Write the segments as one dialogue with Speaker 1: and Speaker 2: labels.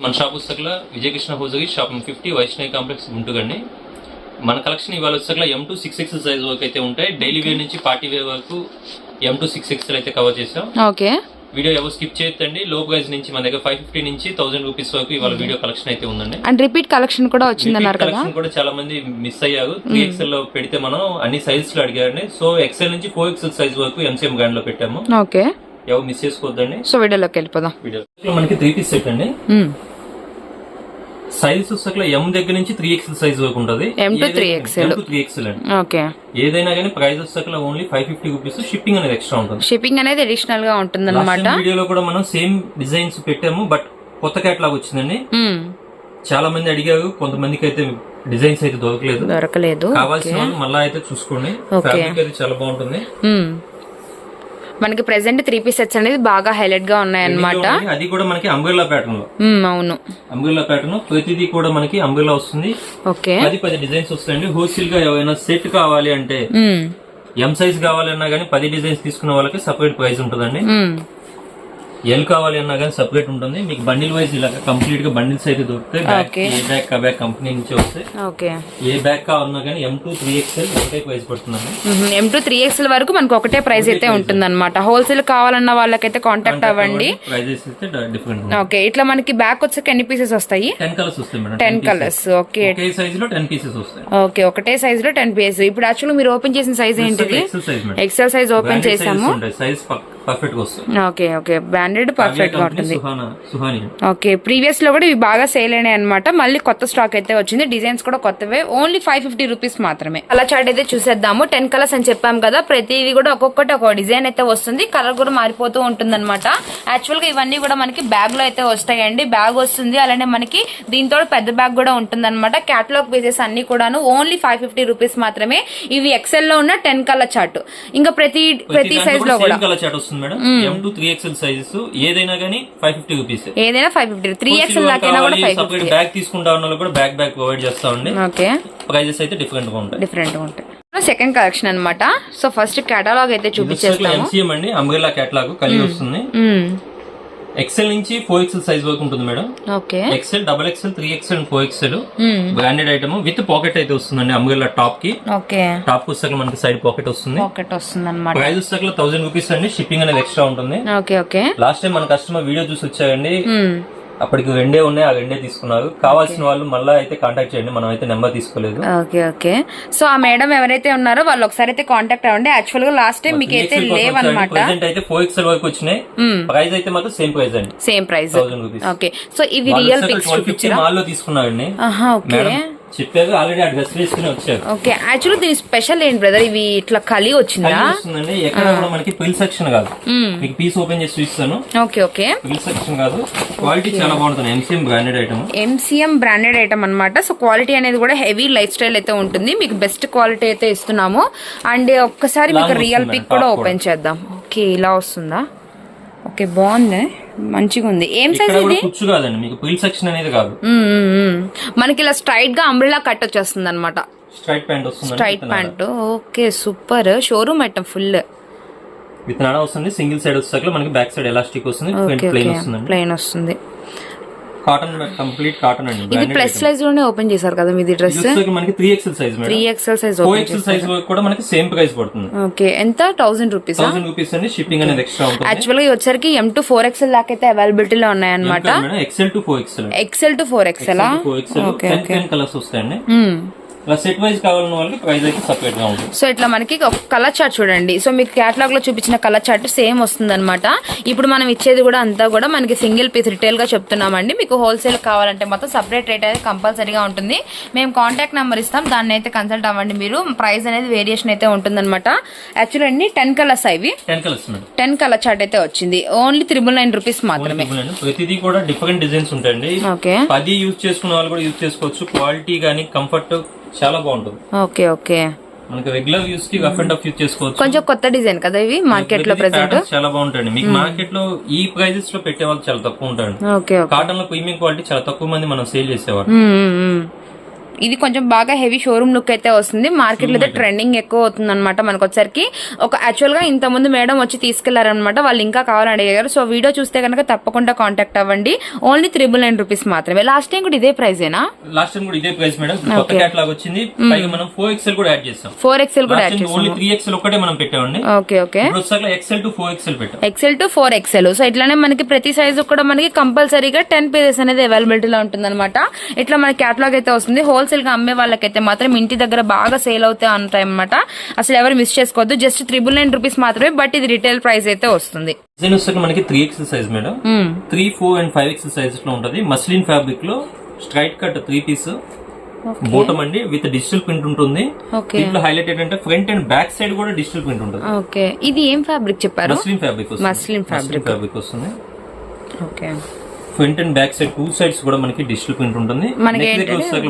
Speaker 1: మన షాప్ పుస్తకంలో విజయకృష్ణ హోజగి షాప్ ఫిఫ్టీ వైష్ణవి కాంప్లెక్స్ గుంటుగండి. మన కలెక్షన్ ఇవాళ వచ్చేసరికి M two six X size వరకు అయితే ఉంటాయి. డైలీ వేర్ నుంచి పార్టీ వేర్ వరకు ఎం టూ సిక్స్ ఎక్స్ అయితే కవర్ చేసాం
Speaker 2: ఓకే.
Speaker 1: వీడియో ఎవరు స్కిప్ చేయొద్దండి. లో ప్రైస్ నుంచి మన దగ్గర ఫైవ్ ఫిఫ్టీ నుంచి థౌసండ్ రూపీస్ వరకు ఇవాళ వీడియో కలెక్షన్ అయితే ఉందండి.
Speaker 2: అండ్ రిపీట్ కలెక్షన్ కూడా వచ్చిందన్నారు కదా?
Speaker 1: కలెక్షన్ కూడా చాలా మంది మిస్ అయ్యారు. త్రీ ఎక్స్ఎల్లో పెడితే మనం అన్ని సైజెస్లో అడిగారండి. సో ఎక్స్ఎల్ నుంచి ఫోర్ ఎక్స్ఎల్ సైజ్ వరకు ఎంసీఎం బ్రాండ్లో పెట్టాము.
Speaker 2: ఓకే.
Speaker 1: ఎవరు మిస్ చేసుకోవద్దండి.
Speaker 2: సో వీడియోలోకి వెళ్ళిపోదాం.
Speaker 1: వీడియో. మనకి త్రీ పీస్ సెట్ అండి.
Speaker 2: మ్మ్.
Speaker 1: సైజ్ వచ్చేసరికి ఎం దగ్గర నుంచి త్రీ ఎక్స్ఎల్ సైజ్ వరకు ఉంటుంది.
Speaker 2: To 3XL.
Speaker 1: త్రీ ఎక్స్ఎల్ అండి.
Speaker 2: ఓకే
Speaker 1: ఏదైనా కానీ ప్రైస్ వచ్చేసరికి only five fifty rupees shipping అనేది ఎక్స్ట్రా ఉంటుంది.
Speaker 2: షిప్పింగ్ అనేది అడిషనల్గా ఉంటుంది అనమాట
Speaker 1: టైం వీడియోలో కూడా మనం సేమ్ డిజైన్స్ పెట్టాము బట్ కొత్త కేటలాగ్ వచ్చిందండి. చాలా మంది అడిగారు కొంతమందికి అయితే డిజైన్స్ అయితే దొరకలేదు.
Speaker 2: దొరకలేదు.
Speaker 1: కావాల్సిన మళ్ళా అయితే చూసుకోండి.
Speaker 2: Okay.
Speaker 1: ఫ్యాబ్రిక్ అయితే చాలా బాగుంటుంది.
Speaker 2: మ్మ్. మనకి ప్రెసెంట్ త్రీ పీస్ సెట్స్ అనేది బాగా హైలైట్గా ఉన్నాయన్నమాట.
Speaker 1: ఇది అది కూడా మనకి అంబ్రెల్లా
Speaker 2: ప్యాటర్న్లో. అవును.
Speaker 1: అంబ్రెల్లా ప్యాటర్న్ ప్రతిదీ కూడా మనకి అంబ్రెల్లా వస్తుంది.
Speaker 2: ఓకే.
Speaker 1: పది పది డిజైన్స్ వస్తాయండి. హోల్సేల్గా ఏమైనా సెట్ కావాలి అంటే. ఎం సైజ్ కావాలన్నా కానీ పది డిజైన్స్ తీసుకున్న వాళ్ళకి సపరేట్ ప్రైస్ ఉంటుందండి. ఎల్ కావాలి అన్నా కానీ సపరేట్ ఉంటుంది. మీకు బండిల్ వైజ్ ఇలా కంప్లీట్గా బండిల్స్ అయితే దొరుకుతాయి. బ్యాగ్. ఏ బ్యాగ్ బ్యాగ్ కంపెనీ నుంచి వస్తాయి. ఏ బ్యాగ్ కావాలన్నా కానీ ఎం టూ త్రీ ఎక్స్ఎల్ ఒకటే ప్రైస్ పడుతుందండి.
Speaker 2: ఎం టూ త్రీ ఎక్స్ఎల్ వరకు మనకు ఒకటే ప్రైస్ అయితే ఉంటుంది అనమాట హోల్సేల్ కావాలన్న వాళ్ళకైతే కాంటాక్ట్ అవ్వండి.
Speaker 1: ప్రైజెస్ అయితే డిఫరెంట్
Speaker 2: ఓకే ఇట్లా మనకి బ్యాక్ వచ్చాక ఎన్ని పీసెస్ వస్తాయి?
Speaker 1: టెన్ కలర్స్ వస్తాయి మేడం.
Speaker 2: టెన్ కలర్స్ ఓకే
Speaker 1: సైజ్లో టెన్ పీసెస్ వస్తాయి.
Speaker 2: ఓకే ఒకటే సైజ్లో టెన్ పీసెస్ ఇప్పుడు యాక్చువల్ మీరు ఓపెన్ చేసిన సైజ్ ఏంటిది?
Speaker 1: XL size madam
Speaker 2: XL size open చేసాము
Speaker 1: సైజ్ పర్ఫెక్ట్గా వస్తుంది.
Speaker 2: Okay okay. బ్రాండెడ్
Speaker 1: పర్ఫెక్ట్గా
Speaker 2: ఉంటుంది
Speaker 1: సుహానా
Speaker 2: ఓకే ప్రీవియస్లో కూడా ఇవి బాగా సేల్ అయినాయి అనమాట మళ్ళీ కొత్త స్టాక్ అయితే వచ్చింది. డిజైన్స్ కూడా కొత్తవే. ఓన్లీ ఫైవ్ ఫిఫ్టీ రూపీస్ మాత్రమే. అలా చార్ట్ అయితే చూసేద్దాము. టెన్ కలర్స్ అని చెప్పాం కదా. ప్రతిది కూడా ఒక్కొక్కటి ఒక డిజైన్ అయితే వస్తుంది. కలర్ కూడా మారిపోతూ ఉంటుంది అనమాట యాక్చువల్గా ఇవన్నీ కూడా మనకి బ్యాగ్లో అయితే వస్తాయండి. బ్యాగ్ వస్తుంది. అలానే మనకి దీంతో పెద్ద బ్యాగ్ కూడా ఉంటుంది అనమాట క్యాటలాగ్ పీసెస్ అన్ని కూడాను ఓన్లీ ఫైవ్ ఫిఫ్టీ రూపీస్ మాత్రమే. ఇవి ఎక్సెల్లో ఉన్న టెన్ కలర్ చార్ట్ ఇంకా ప్రతి ప్రతి సైజ్లో కూడా.
Speaker 1: కలర్ వస్తుంది madam. M to three XL sizes ఏదైనా కానీ ఫైవ్ ఫిఫ్టీ రూపీస్
Speaker 2: ఏదైనా five fifty three XL
Speaker 1: separate bag తీసుకుంటా ఉన్న కూడా బ్యాగ్ బ్యాగ్ ప్రొవైడ్ చేస్తామండి
Speaker 2: ఓకే.
Speaker 1: ప్రైజెస్ అయితే డిఫరెంట్గా ఉంటాయి.
Speaker 2: డిఫరెంట్ ఉంటాయి. సెకండ్ కలెక్షన్ అన్నమాట. సో ఫస్ట్ కేటలాగ్ అయితే చూపించేస్తాము.
Speaker 1: ఎంసీఎం అండి. అంబ్రెలా కేటలాగ్ కలిగి వస్తుంది. ఎక్సెల్ నుంచి ఫోర్ ఎక్సెల్ సైజ్ వరకు ఉంటుంది madam.
Speaker 2: Okay
Speaker 1: XL double XL three XL four XL. Branded item with pocket అయితే వస్తుందండి అంబ్రెలా టాప్కి.
Speaker 2: ఓకే
Speaker 1: టాప్ పుస్తకం మనకి సైడ్ పాకెట్ వస్తుంది.
Speaker 2: పాకెట్ వస్తుంది అనమాట
Speaker 1: ప్రైస్ పుస్తకంలో థౌసండ్ రూపీస్ అండి షిప్పింగ్ అనేది ఎక్స్ట్రా ఉంటుంది.
Speaker 2: ఓకే ఓకే
Speaker 1: లాస్ట్ టైం మన కస్టమర్ వీడియో చూసి వచ్చారండి.
Speaker 2: మ్మ్.
Speaker 1: అప్పటికి రెండే ఉన్నాయి ఆ రెండే తీసుకున్నారు. కావాల్సిన వాళ్ళు మళ్ళీ అయితే కాంటాక్ట్ చేయండి మనం అయితే నెంబర్ తీసుకోలేదు.
Speaker 2: Okay okay. సో ఆ మేడం ఎవరైతే ఉన్నారో వాళ్ళు ఒకసారి అయితే కాంటాక్ట్ అవ్వండి. యాక్చువల్గా లాస్ట్ టైం మీకు అయితే లేవన్నమాట.
Speaker 1: ప్రెసెంట్ అయితే ఫోర్ ఎక్స్ఎల్ వరకు వచ్చినాయి. ప్రైస్ అయితే మాత్రం సేమ్ ప్రైస్ అండి.
Speaker 2: Same price
Speaker 1: thousand rupees
Speaker 2: okay. So ఇవి రియల్ పిక్స్
Speaker 1: మాల్లో తీసుకున్నారండి. మేడం ఆల్రెడీ ఆ డ్రెస్ వేసుకుని వచ్చారు.
Speaker 2: ఓకే యాక్చువల్ దీని స్పెషల్ ఏంటి బ్రదర్ ఇవి ఇట్లా కలి వచ్చిందా?
Speaker 1: వస్తుందండి. ఎక్కడ కూడా మనకి పిల్ సెక్షన్ కాదు. మీకు పీస్ ఓపెన్ చేసి చూపిస్తాను.
Speaker 2: Okay okay.
Speaker 1: పిల్ సెక్షన్ కాదు. క్వాలిటీ చాలా బాగుంటుంది. MCM branded item
Speaker 2: MCM branded item అన్నమాట. సో క్వాలిటీ అనేది కూడా హెవీ లైఫ్ స్టైల్ అయితే ఉంటుంది. మీకు బెస్ట్ క్వాలిటీ అయితే ఇస్తున్నాము. అండ్ ఒక్కసారి మీకు రియల్ పిక్ కూడా ఓపెన్ చేద్దాం. ఓకే ఇలా వస్తుందా? ఓకే బాగుంది. మంచిగా ఉంది. ఏం సైజ్
Speaker 1: ఇక్కడ కూడా
Speaker 2: ఇది?
Speaker 1: కుచ్చు కాదండి మీకు పిల్ సెక్షన్ అనేది కాదు.
Speaker 2: మ్మ్, మ్మ్, మ్మ్. మనకి ఇలా స్ట్రైట్గా అంబ్రిలా కట్ వచ్చేస్తుంది అనమాట
Speaker 1: స్ట్రైట్ ప్యాంట్ వస్తుంది
Speaker 2: straight pant okay super showroom item full
Speaker 1: with నాడ వస్తుంది సింగిల్ సైడ్ వచ్చేసరికి మనకి బ్యాక్ సైడ్ ఎలాస్టిక్ వస్తుంది
Speaker 2: ప్లెయిన్ వస్తుంది.
Speaker 1: కాటన్ కంప్లీట్ కాటన్ అండి.
Speaker 2: ఇది ప్లస్ సైజ్లోనే ఓపెన్ చేశారు కదా మీది డ్రెస్
Speaker 1: మనకి three XL size
Speaker 2: three XL size
Speaker 1: four XL size కూడా మనకి సేమ్ ప్రైస్ పడుతుంది.
Speaker 2: ఓకే ఎంత? థౌసండ్ రూపీస్
Speaker 1: థౌసండ్ రూపీస్ అండి. షిప్పింగ్ అనేది ఎక్స్ట్రా ఉంటుంది.
Speaker 2: యాక్చువల్గా ఇవి వచ్చరికి ఎం టు ఫోర్ ఎక్స్ఎల్ దాకా అయితే అవైలబిలిటీలో ఉన్నాయన్నమాట.
Speaker 1: Madam XL to four XL
Speaker 2: XL to four XL
Speaker 1: four XL colours వస్తాయండి.
Speaker 2: Hmm.
Speaker 1: ఇలా సెట్ వైజ్ కావాలన్న వాళ్ళకి ప్రైస్ అయితే సపరేట్గా ఉంటుంది.
Speaker 2: సో ఇట్లా మనకి ఒక కలర్ చార్ట్ చూడండి. సో మీకు కేటలాగ్లో చూపించిన కలర్ చార్ట్ సేమ్ వస్తుంది అనమాట ఇప్పుడు మనం ఇచ్చేది కూడా అంతా కూడా మనకి సింగిల్ పీస్ రిటైల్గా చెప్తున్నామండి. మీకు హోల్సేల్ కావాలంటే మొత్తం సపరేట్ రేట్ అయితే కంపల్సరీగా ఉంటుంది. మేము కాంటాక్ట్ నెంబర్ ఇస్తాం. దాన్ని అయితే కన్సల్ట్ అవ్వండి మీరు. ప్రైస్ అనేది వేరియేషన్ అయితే ఉంటుందన్నమాట. యాక్చువల్లీ అండి టెన్ కలర్స్ ఇవి?
Speaker 1: Ten colours
Speaker 2: ten colour chart అయితే వచ్చింది. ఓన్లీ త్రిబుల్ నైన్ రూపీస్ మాత్రమే.
Speaker 1: ప్రతిదీ కూడా డిఫరెంట్ డిజైన్స్ ఉంటాయండి.
Speaker 2: ఓకే
Speaker 1: పది యూజ్ చేసుకున్న వాళ్ళు కూడా యూజ్ చేసుకోవచ్చు. క్వాలిటీ కానీ కంఫర్ట్ చాలా బాగుంటుంది.
Speaker 2: Okay okay.
Speaker 1: మనకి రెగ్యులర్ యూస్కి రఫ్ అండ్ టఫ్ యూజ్ చేసుకోవచ్చు.
Speaker 2: కొంచెం కొత్త డిజైన్ కదా ఇవి?
Speaker 1: మార్కెట్లో
Speaker 2: ప్రెసెంట్
Speaker 1: చాలా బాగుంటాయండి. మీకు మార్కెట్లో ఈ ప్రైజెస్లో పెట్టే వాళ్ళు చాలా తక్కువ ఉంటారు
Speaker 2: ఓకే
Speaker 1: కాటన్లో ప్రీమియం క్వాలిటీ చాలా తక్కువ మంది మనం సేల్ చేసేవారు
Speaker 2: మ్మ్, మ్మ్, మ్మ్. ఇది కొంచెం బాగా హెవీ షోరూమ్ లుక్ అయితే వస్తుంది. మార్కెట్లో అయితే ట్రెండింగ్ ఎక్కువ అవుతుంది అనమాట మనకు వచ్చరికి ఒక యాక్చువల్గా ఇంత ముందు మేడం వచ్చి తీసుకెళ్ళారనమాట వాళ్ళు ఇంకా కావాలని అడిగారు. సో వీడియో చూస్తే కనుక తప్పకుండా కాంటాక్ట్ అవ్వండి. ఓన్లీ త్రిబుల్ నైన్ రూపీస్ మాత్రమే. లాస్ట్ టైం కూడా ఇదే ప్రైజేనా
Speaker 1: లాస్ట్ టైం కూడా ఇదే ప్రైస్ మేడం కొత్త క్యాటలాగ్ వచ్చింది. పైగా మనం ఫోర్ ఎక్స్ఎల్ కూడా యాడ్ చేస్తాం.
Speaker 2: ఫోర్ ఎక్స్ఎల్ కూడా యాడ్
Speaker 1: ఓన్లీ త్రీ ఎక్స్ఎల్ ఒకటే మనం పెట్టామండి.
Speaker 2: ఓకే ఓకే
Speaker 1: ఇప్పుడు వచ్చాక ఎక్స్ఎల్ టు ఫోర్ ఎక్స్ఎల్ పెట్టాం.
Speaker 2: XL to four XL so ఇట్లానే మనకి ప్రతి సైజు కూడా మనకి కంపల్సరీగా టెన్ పీసెస్ అనేది అవైలబిలిటీలో ఉంటుంది ఇట్లా మన క్యాటలాగ్ అయితే వస్తుంది. హోల్సేల్ గా అమ్మే వాళ్ళకైతే మాత్రం ఇంటి దగ్గర బాగా సేల్ అవుతాయి ఉంటాయి అనమాట అసలు ఎవరు మిస్ చేసుకోవద్దు. జస్ట్ త్రిబుల్ నైన్ రూపీస్ మాత్రమే బట్ ఇది రిటైల్ ప్రైస్ అయితే వస్తుంది.
Speaker 1: డిజైన్ వచ్చాక మనకి three XL size madam. Three four and five సైజెస్లో ఉంటది. మస్లిన్ ఫ్యాబ్రిక్లో straight cut three piece bottom అండి విత్ డిజిటల్ ప్రింట్ ఉంటుంది. దీంట్లో హైలైట్ ఏంటంటే ఫ్రంట్ అండ్ బ్యాక్ సైడ్ కూడా డిజిటల్ ప్రింట్ ఉంటుంది.
Speaker 2: ఓకే ఇది ఏం ఫ్యాబ్రిక్ చెప్పారు?
Speaker 1: Muslin fabric
Speaker 2: Muslin fabric.
Speaker 1: Fabric వస్తుంది.
Speaker 2: Okay
Speaker 1: front and back side two sides కూడా మనకి డిజిటల్ ప్రింట్ ఉంటుంది.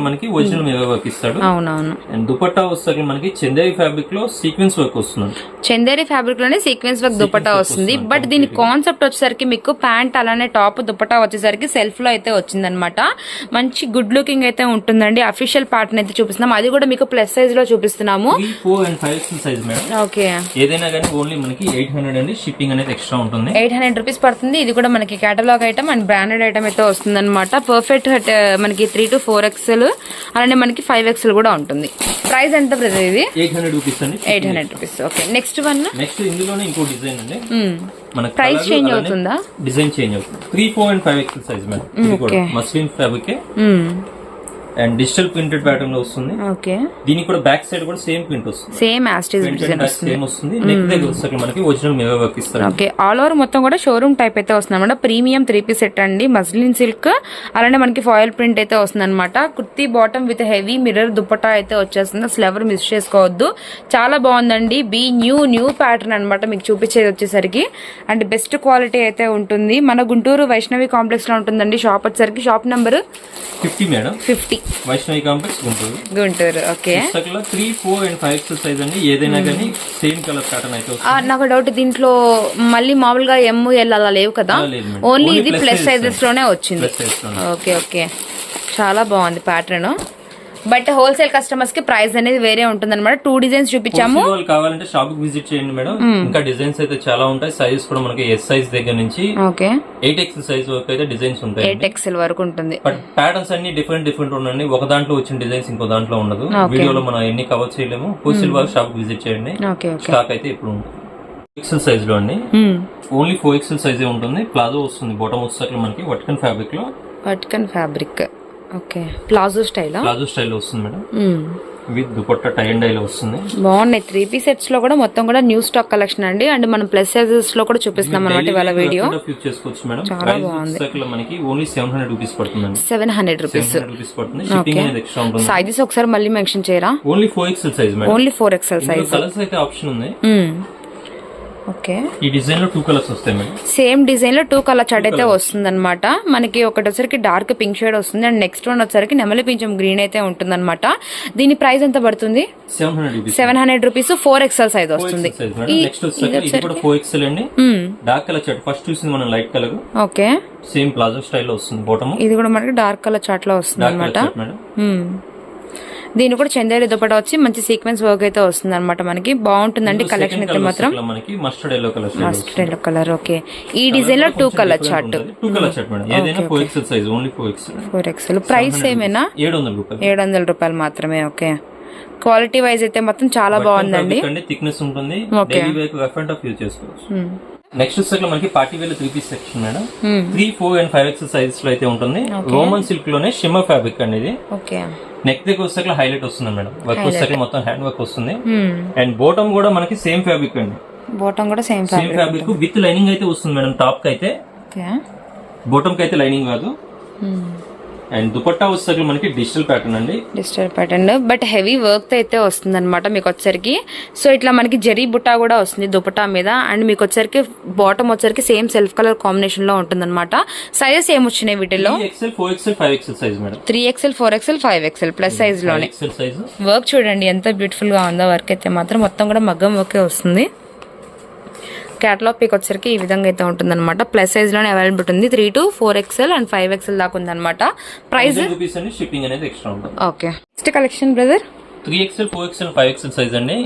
Speaker 2: మనకి
Speaker 1: ఒరిజినల్ మీద వర్క్ ఇస్తాడు.
Speaker 2: అవునవును.
Speaker 1: అండ్ దుపట్టా వచ్చేసరికి మనకి చందేరి ఫ్యాబ్రిక్లో సీక్వెన్స్ వర్క్ వస్తుంది.
Speaker 2: చందేరి ఫ్యాబ్రిక్లోనే సీక్వెన్స్ వర్క్ దుపట్టా వస్తుంది. బట్ దీని కాన్సెప్ట్ వచ్చేసరికి మీకు ప్యాంట్ అలానే టాప్ దుపట్టా వచ్చేసరికి సెల్ఫ్లో అయితే వచ్చిందనమాట మంచి గుడ్ లుకింగ్ అయితే ఉంటుందండి. అఫీషియల్ ప్యాటర్న్ అయితే చూపిస్తున్నాం. అది కూడా మీకు ప్లస్ సైజ్లో చూపిస్తున్నాము.
Speaker 1: Three four and five XL size madam
Speaker 2: okay.
Speaker 1: ఏదైనా కానీ ఓన్లీ మనకి ఎయిట్ హండ్రెడ్ అండి. షిప్పింగ్ అనేది ఎక్స్ట్రా ఉంటుంది.
Speaker 2: ఎయిట్ హండ్రెడ్ రూపీస్ పడుతుంది. ఇది కూడా మనకి catalogue item and branded item అయితే వస్తుంది అనమాట పర్ఫెక్ట్ మనకి త్రీ టు ఫోర్ ఎక్స్ఎల్ అలానే మనకి ఫైవ్ ఎక్స్ఎల్ కూడా ఉంటుంది. ప్రైస్ ఎంత బ్రదర్ ఇది?
Speaker 1: Eight hundred rupees
Speaker 2: eight hundred rupees okay next one
Speaker 1: next ఇందులోనే ఇంకో డిజైన్ అండి.
Speaker 2: ప్రైస్ చేంజ్ అవుతుందా?
Speaker 1: డిజైన్ చేంజ్ అవుతుంది. Three four and five XL size madam muslin fabric and digital printed ప్యాటర్న్లో వస్తుంది.
Speaker 2: ఓకే.
Speaker 1: దీనికి కూడా బ్యాక్ సైడ్ కూడా సేమ్ ప్రింట్ వస్తుంది.
Speaker 2: Same
Speaker 1: front and back same వస్తుంది. నెక్ దగ్గర వచ్చేసరికి మనకి ఒరిజినల్ మీద వర్క్ ఇస్తారు.
Speaker 2: ఓకే ఆల్ ఓవర్ మొత్తం కూడా షోరూమ్ టైప్ అయితే వస్తుంది అనమాట ప్రీమియం త్రీ పీస్ సెట్ అండి. మస్లిన్ సిల్క్ అలానే మనకి ఫాయిల్ ప్రింట్ అయితే వస్తుంది అనమాట kurti bottom with heavy mirror dupatta అయితే వచ్చేస్తుంది. అసలు ఎవరు మిస్ చేసుకోవద్దు. చాలా బాగుందండి. బీ న్యూ న్యూ ప్యాటర్న్ అనమాట మీకు చూపించేది వచ్చేసరికి. అండ్ బెస్ట్ క్వాలిటీ అయితే ఉంటుంది. మన గుంటూరు వైష్ణవి కాంప్లెక్స్లో ఉంటుందండి షాప్ వచ్చేసరికి. Shop number
Speaker 1: fifty madam
Speaker 2: fifty
Speaker 1: Vaishnavi complex Guntur.
Speaker 2: Guntur okay.
Speaker 1: పుస్తకంలో three four and five XL size అండి. ఏదైనా కానీ సేమ్ కలర్ ప్యాటర్న్ అయితే
Speaker 2: నాకు డౌట్ దీంట్లో మళ్ళీ మామూలుగా ఎమ్ ఎల్ అలా లేవు కదా. ఓన్లీ ఇది ప్లస్ సైజెస్లోనే వచ్చింది. Okay okay. చాలా బాగుంది ప్యాటర్న్ బట్ హోల్సేల్ కస్టమర్స్కి ప్రైస్ అనేది వేరే ఉంటుంది అనమాట టూ డిజైన్స్ చూపించాము
Speaker 1: కావాలంటే షాప్కి విజిట్ చేయండి మేడం. ఇంకా డిజైన్స్ అయితే చాలా ఉంటాయి. సైజెస్ కూడా మనకి ఎస్ సైజ్ దగ్గర నుంచి
Speaker 2: ఓకే
Speaker 1: ఎయిట్ ఎక్స్ సైజ్ వరకు అయితే డిజైన్స్ ఉంటాయి
Speaker 2: ఎయిట్ ఎక్స్ఎల్ వరకు ఉంటుంది.
Speaker 1: బట్ ప్యాటర్న్స్ అన్ని డిఫరెంట్ డిఫరెంట్ ఉండండి. ఒక దాంట్లో వచ్చిన డిజైన్స్ ఇంకో దాంట్లో ఉండదు. వీడియోలో మనం ఎన్ని కవర్ చేయలేము. హోల్సేల్ వాళ్ళు షాప్ విజిట్ చేయండి. స్టాక్ అయితే ఇప్పుడు ఉంటుంది. ఎక్సెల్ సైజ్లో అండి. ఓన్లీ ఫోర్ ఎక్సెల్ సైజే ఉంటుంది. ప్లాజో వస్తుంది. బాటమ్ వచ్చేసరికి మనకి వట్కన్ ఫ్యాబ్రిక్లో
Speaker 2: వట్కన్ ఫ్యాబ్రిక్ ఓకే. ప్లాజో స్టైలా?
Speaker 1: ప్లాజో స్టైల్ వస్తుంది madam. With dupatta tie and డైలో వస్తుంది.
Speaker 2: బాగున్నాయి. త్రీ పీస్ సెట్స్లో కూడా మొత్తం కూడా న్యూ స్టాక్ కలెక్షన్ అండి. అండ్ మనం ప్లస్ సైజెస్లో కూడా చూపిస్తున్నాం అనమాట ఇవాళ వీడియో.
Speaker 1: యూజ్ చేసుకోవచ్చు మేడం. ప్రైస్ వచ్చేసరికి మనకి ఓన్లీ సెవెన్ హండ్రెడ్ రూపీస్ పడుతుందండి
Speaker 2: సెవెన్ హండ్రెడ్ రూపీస్.
Speaker 1: పడుతుంది.
Speaker 2: సైజెస్ ఒకసారి మళ్ళీ మెన్షన్ చేయరా?
Speaker 1: Only four XL size madam
Speaker 2: only four XL size
Speaker 1: colours అయితే ఆప్షన్ ఉంది.
Speaker 2: ఓకే.
Speaker 1: ఈ డిజైన్లో టూ కలర్స్ వస్తాయి మేడం.
Speaker 2: సేమ్ డిజైన్లో టూ కలర్ చార్ట్ అయితే వస్తుంది అనమాట మనకి ఒకటి వచ్చరికి డార్క్ పింక్ షేడ్ వస్తుంది అండ్ నెక్స్ట్ వన్ వచ్చరికి నెమలి పింఛం గ్రీన్ అయితే ఉంటుంది అనమాట దీని ప్రైస్ ఎంత పడుతుంది?
Speaker 1: Seven hundred rupees
Speaker 2: four XL size వస్తుంది.
Speaker 1: డార్క్ కలర్ ఫస్ట్ చూసింది మనం light colour
Speaker 2: okay.
Speaker 1: Same palazzo స్టైల్లో వస్తుంది బాటమ్
Speaker 2: ఇది కూడా మనకి డార్క్ కలర్ చార్ట్లో వస్తుంది అనమాట దీని కూడా చందేరి దుపట్టా వచ్చి మంచి సీక్వెన్స్ వర్క్ అయితే వస్తుంది అనమాట మనకి. బాగుంటుందండి కలెక్షన్ అయితే మాత్రం.
Speaker 1: మనకి? Mustard yellow colour
Speaker 2: mustard yellow colour okay ఈ డిజైన్లో two colour chart
Speaker 1: two colour shirt madam. ఏదైనా four XL size only four XL
Speaker 2: four XL price ఏమైనా?
Speaker 1: ఏడు వందల రూపాయలు.
Speaker 2: ఏడు వందల రూపాయలు మాత్రమే ఓకే క్వాలిటీ వైజ్ అయితే మొత్తం చాలా బాగుందండి.
Speaker 1: థిక్నెస్ ఉంటుంది.
Speaker 2: Okay.
Speaker 1: Daily wear rough and tough use చేసుకోవచ్చు. నెక్స్ట్ వచ్చేసరికి మనకి party wear three piece section madam. Three four and five X సైజ్లో అయితే ఉంటుంది. రోమన్ సిల్క్లోనే షిమ్మర్ ఫ్యాబ్రిక్ అనేది
Speaker 2: ఓకే
Speaker 1: నెక్ దగ్గర వచ్చేసరికి హైలైట్ వస్తుంది మేడం. వర్క్ వచ్చేసరికి మొత్తం హ్యాండ్ వర్క్ వస్తుంది. అండ్ బోటమ్ కూడా మనకి సేమ్ ఫ్యాబ్రిక్ అండి.
Speaker 2: బాటమ్ కూడా same
Speaker 1: same fabric with lining అయితే వస్తుంది మేడం టాప్కి అయితే. బోటమ్కి అయితే లైనింగ్ కాదు. అండ్ దుపట్టా వచ్చేసరికి మనకి డిజిటల్ ప్యాటర్న్ అండి.
Speaker 2: Digital pattern. బట్ హెవీ వర్క్తో అయితే వస్తుంది అనమాట మీకు వచ్చరికి సో ఇట్లా మనకి జరీ బుట్టా కూడా వస్తుంది దుపట్టా మీద. అండ్ మీకు వచ్చరికి బాటమ్ వచ్చరికి సేమ్ సెల్ఫ్ కలర్ కాంబినేషన్లో ఉంటుంది అనమాట సైజెస్ ఏం వచ్చినాయి వీటిలో three XL four XL five XL plus size. లోనే వర్క్ చూడండి ఎంత బ్యూటిఫుల్గా ఉందో వర్క్ అయితే మాత్రం మొత్తం కూడా మగ్గం వర్కే వస్తుంది. క్యాటలాగ్ పిక్ వచ్చేసరికి ఈ విధంగా అయితే ఉంటుంది అనమాట ప్లస్ సైజ్లోనే అవైలబుల్ ఉంది three to four XL and five XL దాకా ఉంది అనమాట ప్రైస్
Speaker 1: షిప్పింగ్ అనేది ఎక్స్ట్రా ఉంటుంది.
Speaker 2: Okay next collection brother
Speaker 1: three XL four XL five XL size అండి.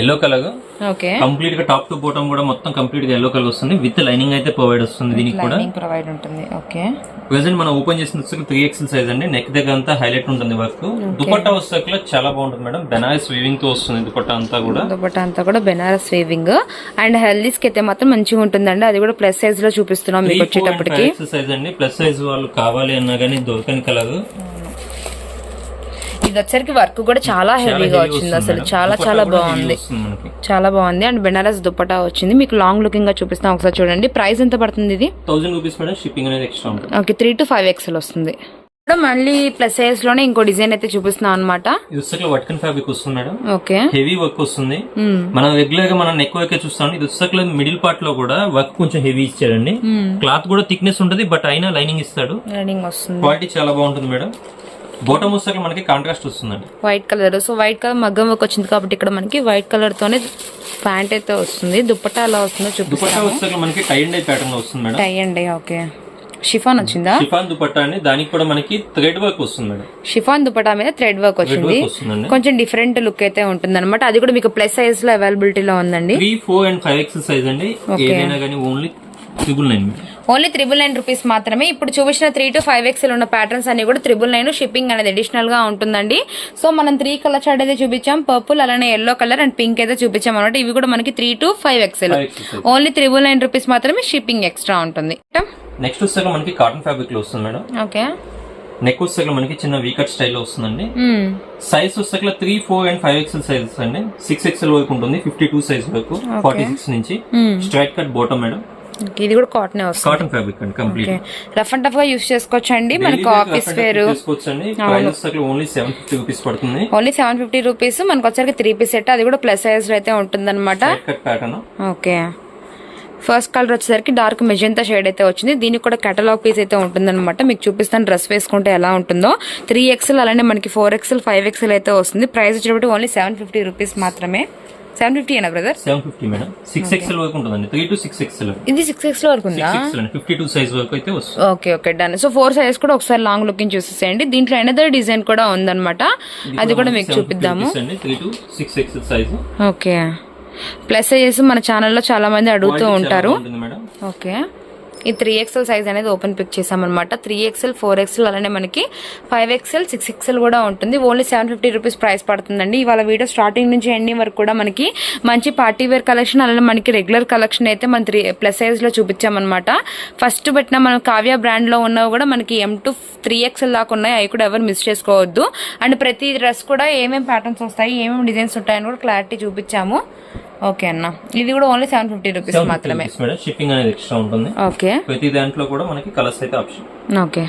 Speaker 1: ఎల్లో కలర్
Speaker 2: ఓకే
Speaker 1: కంప్లీట్గా టాప్ టు బాటమ్ కూడా మొత్తం కంప్లీట్గా ఎల్లో కలర్ వస్తుంది. విత్ లైనింగ్ అయితే ప్రొవైడ్ వస్తుంది దీనికి కూడా.
Speaker 2: ప్రొవైడ్ ఉంటుంది. ఓకే
Speaker 1: ప్రెసెంట్ మనం ఓపెన్ చేసిన త్రీ ఎక్స్ఎల్ సైజ్ అండి. నెక్ దగ్గర అంతా హైలైట్ ఉంటుంది వర్క్ దుపట్టా వస్తాక చాలా బాగుంటుంది మేడం. బెనారస్ వీవింగ్తో వస్తుంది దుపట్టా అంతా కూడా.
Speaker 2: దుపట్టా అంతా కూడా బెనారస్ వేవింగ్ అండ్ హెల్దీస్కి అయితే మాత్రం మంచిగా ఉంటుందండి. అది కూడా ప్లస్ సైజ్లో చూపిస్తున్నాం మీకు
Speaker 1: అండ్
Speaker 2: వచ్చేటప్పటికి.
Speaker 1: సైజ్ అండి. ప్లస్ సైజ్ వాళ్ళు కావాలి అన్నా కానీ దొరకని కలర్
Speaker 2: ఇది వచ్చరికి వర్క్ కూడా చాలా హెవీగా వచ్చింది అసలు. చాలా చాలా బాగుంది. చాలా బాగుంది. అండ్ బెనారస్ దుపట్టా వచ్చింది. మీకు లాంగ్ లుకింగ్గా చూపిస్తాం. ఒకసారి చూడండి. ప్రైస్ ఎంత పడుతుంది ఇది?
Speaker 1: Thousand rupees madam. షిప్పింగ్ అనేది ఎక్స్ట్రా ఉంటుంది.
Speaker 2: Okay. Three to five XL వస్తుంది. మళ్ళీ ప్లస్ సైజ్లోనే ఇంకో డిజైన్ అయితే చూపిస్తున్నాం అనమాట
Speaker 1: ఇది వచ్చాక వట్కన్ ఫ్యాబ్రిక్ వస్తుంది మేడం.
Speaker 2: ఓకే.
Speaker 1: హెవీ వర్క్ వస్తుంది. మనం రెగ్యులర్గా మనం నెక్ వర్క్ చూస్తాం. ఇది వచ్చాక మిడిల్ పార్ట్లో కూడా వర్క్ కొంచెం హెవీ ఇచ్చాడండి. క్లాత్ కూడా థిక్నెస్ ఉంటుంది బట్ అయినా లైనింగ్ ఇస్తాడు.
Speaker 2: రన్నింగ్ వస్తుంది.
Speaker 1: క్వాలిటీ చాలా బాగుంటుంది మేడం. బోటం వచ్చాక మనకి కాంట్రాస్ట్ వస్తుందండి.
Speaker 2: White colour so white colour మగ్గం వర్క్ వచ్చింది కాబట్టి ఇక్కడ మనకి వైట్ కలర్ తోనే ప్యాంట్ అయితే వస్తుంది. దుపట్టా ఎలా వస్తుందో
Speaker 1: దుపట్టా
Speaker 2: చూపిస్తాము
Speaker 1: వచ్చాక మనకి టై అండ్ డై ప్యాటర్న్లో వస్తుంది మేడం.
Speaker 2: టై అండి ఓకే షిఫాన్ వచ్చిందా?
Speaker 1: షిఫాన్ దుపట్టా అండి. దానికి కూడా మనకి థ్రెడ్ వర్క్ వస్తుంది మేడం.
Speaker 2: షిఫాన్ దుపట్టా మీద థ్రెడ్ వర్క్ వచ్చింది. కొంచెం డిఫరెంట్ లుక్ అయితే ఉంటుంది అనమాట అది కూడా మీకు ప్లస్ సైజ్లో అవైలబిలిటీలో ఉందండి.
Speaker 1: Three four and five X size అండి. ఏదైనా కానీ only triple nine
Speaker 2: only triple nine rupees మాత్రమే. ఇప్పుడు చూపించిన త్రీ టు ఫైవ్ ఎక్స్ఎల్ ఉన్న ప్యాటర్న్స్ అన్ని కూడా త్రిబుల్ నైన్ షిప్పింగ్ అనేది అడిషనల్గా ఉంటుందండి. సో మనం త్రీ కలర్ చార్ట్ అయితే చూపించాం. పర్పుల్ అలానే ఎల్లో కలర్ అండ్ పింక్ అయితే చూపించాం అనమాట ఇవి కూడా మనకి three to five XL
Speaker 1: size
Speaker 2: only triple nine rupees మాత్రమే షిప్పింగ్ ఎక్స్ట్రా ఉంటుంది.
Speaker 1: నెక్స్ట్ వచ్చాక మనకి కాటన్ ఫ్యాబ్రిక్లో వస్తుంది మేడం.
Speaker 2: ఓకే
Speaker 1: నెక్ వచ్చాక మనకి చిన్న వీకట్ స్టైల్లో వస్తుందండి. సైజ్ వచ్చాక three four and five XL sizes అండి. సిక్స్ ఎక్స్ఎల్ వరకు ఉంటుంది. ఫిఫ్టీ టూ సైజ్ వరకు. ఫార్టీ సిక్స్ నుంచి. Straight cut bottom madam.
Speaker 2: ఇది కూడా కాటన్ వస్తుంది.
Speaker 1: కాటన్ ఫ్యాబ్రిక్ అండి కంప్లీట్
Speaker 2: రఫ్ అండ్ టఫ్గా యూస్ చేసుకోవచ్చు అండి మనకు office wear
Speaker 1: only seven fifty rupees పడుతుంది.
Speaker 2: ఓన్లీ సెవెన్ ఫిఫ్టీ రూపీస్ మనకు వచ్చరికి త్రీ పీస్ సెట్ అది కూడా ప్లస్ సైజ్ అయితే ఉంటుంది
Speaker 1: ప్యాటర్న్
Speaker 2: ఓకే ఫస్ట్ కలర్ వచ్చేసరికి డార్క్ మెజెంతా షేడ్ అయితే వచ్చింది. దీనికి కూడా కేటలాగ్ పీస్ అయితే ఉంటుందన్నమాట. మీకు చూపిస్తాను డ్రెస్ వేసుకుంటే ఎలా ఉంటుందో. త్రీ ఎక్స్ఎల్ అలానే మనకి ఫోర్ ఎక్స్ఎల్ ఫైవ్ ఎక్స్ఎల్ అయితే వస్తుంది. ప్రైస్ వచ్చేటప్పుడు ఓన్లీ సెవెన్ ఫిఫ్టీ రూపీస్ మాత్రమే. సెవెన్ ఫిఫ్టీ అయినా brother
Speaker 1: seven fifty madam six XL వరకు ఉంటుందండి. త్రీ టు సిక్స్ ఎక్స్ఎల్
Speaker 2: ఇది సిక్స్ ఎక్స్ వరకు ఉందా?
Speaker 1: ఎక్స్ఎల్ ఫిఫ్టీ టూ సైజ్ వరకు అయితే వస్తుంది.
Speaker 2: Okay okay done so four size కూడా ఒకసారి లాంగ్ లుకింగ్ చూసేసేయండి. దీంట్లో ఎనదర్ డిజైన్ కూడా ఉందన్నమాట. అది కూడా మీకు చూపిద్దాము.
Speaker 1: Three to six XL size
Speaker 2: okay plus sizes మన ఛానల్లో చాలా మంది అడుగుతూ ఉంటారు. ఓకే ఈ త్రీ ఎక్స్ఎల్ సైజ్ అనేది ఓపెన్ పిక్ చేసామన్నమాట త్రీ ఎక్స్ఎల్ ఫోర్ ఎక్స్ఎల్ అలానే మనకి ఫైవ్ ఎక్స్ఎల్ సిక్స్ ఎక్స్ఎల్ కూడా ఉంటుంది. Only seven fifty rupees price పడుతుందండి. ఇవాళ వీడియో స్టార్టింగ్ నుంచి ఎండింగ్ వరకు కూడా మనకి మంచి పార్టీ వేర్ కలెక్షన్ అలానే మనకి రెగ్యులర్ కలెక్షన్ అయితే మన త్రీ ప్లస్ సైజ్లో చూపించామన్నమాట. ఫస్ట్ పెట్టిన మనం కావ్య బ్రాండ్లో ఉన్నవి కూడా మనకి ఎం టు త్రీ ఎక్స్ఎల్ దాకా ఉన్నాయి. అవి కూడా ఎవరు మిస్ చేసుకోవద్దు. అండ్ ప్రతి డ్రెస్ కూడా ఏమేమి ప్యాటర్న్స్ వస్తాయి ఏమేమి డిజైన్స్ ఉంటాయని కూడా క్లారిటీ చూపించాము. ఓకే అన్న. ఇది కూడా ఓన్లీ సెవెన్ ఫిఫ్టీ రూపీస్ మాత్రమే.
Speaker 1: మేడం షిప్పింగ్ అనేది ఎక్స్ట్రా ఉంటుంది.
Speaker 2: ఓకే.
Speaker 1: ప్రతి దాంట్లో కూడా మనకి కలర్స్ అయితే ఆప్షన్
Speaker 2: ఓకే.